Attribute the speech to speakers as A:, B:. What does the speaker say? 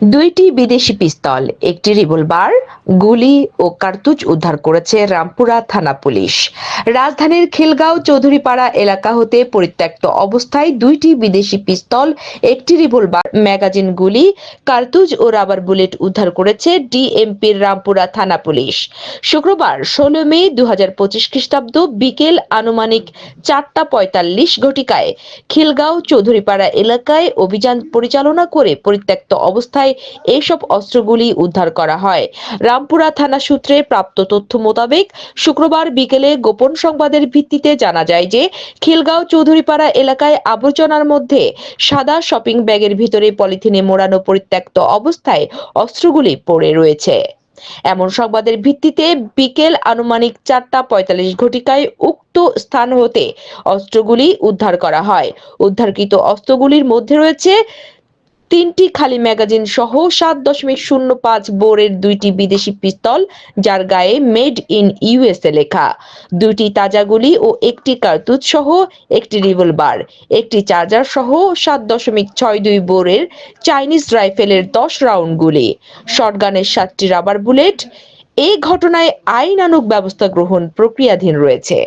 A: দুইটি বিদেশি পিস্তল, একটি রিভলভার, গুলি ও কার্তুজ উদ্ধার করেছে রামপুরা থানা পুলিশ। রাজধানীর খিলগাঁও চৌধুরীপাড়া এলাকা হতে পরিত্যক্ত অবস্থায় দুইটি বিদেশি পিস্তল, একটি রিভলভার, ম্যাগাজিন গুলি, কার্তুজ ও রাবার বুলেট উদ্ধার করেছে ডিএমপির রামপুরা থানা পুলিশ। শুক্রবার ষোলো মে দু হাজার পঁচিশ খ্রিস্টাব্দ বিকেল আনুমানিক চারটা পঁয়তাল্লিশ ঘটিকায় খিলগাঁও চৌধুরীপাড়া এলাকায় অভিযান পরিচালনা করে পরিত্যক্ত অবস্থায় এইসব অস্ত্রগুলি উদ্ধার করা হয়। রামপুরা থানা সূত্রে প্রাপ্ত তথ্য মোতাবেক শুক্রবার বিকেলে গোপন সংবাদের ভিত্তিতে জানা যায় যে, খিলগাঁও চৌধুরীপাড়া এলাকায় আবর্জনার মধ্যে সাদা শপিং ব্যাগের ভিতরে পলিথিনে মোড়ানো পরিত্যক্ত অবস্থায় অস্ত্রগুলি পড়ে রয়েছে। এমন সংবাদের ভিত্তিতে বিকেল আনুমানিক চারটা পঁয়তাল্লিশ ঘটিকায় উক্ত স্থান হতে অস্ত্রগুলি উদ্ধার করা হয়। উদ্ধারকৃত অস্ত্রগুলির মধ্যে রয়েছে তিনটি খালি ম্যাগাজিন সহ সাত দশমিক শূন্য পাঁচ বোরের দুইটি বিদেশি পিস্তল, যার গায়ে মেড ইন ইউএসএ লেখা। দুইটি তাজা গুলি ও একটি কার্তুজ সহ একটি রিভলভার। একটি চার্জার সহ সাত দশমিক ছয় দুই বোরের চাইনিজ রাইফেলের দশ রাউন্ড গুলি। শটগানের সাতটি রাবার বুলেট। এই ঘটনায় আইনানুক ব্যবস্থা গ্রহণ প্রক্রিয়াধীন রয়েছে।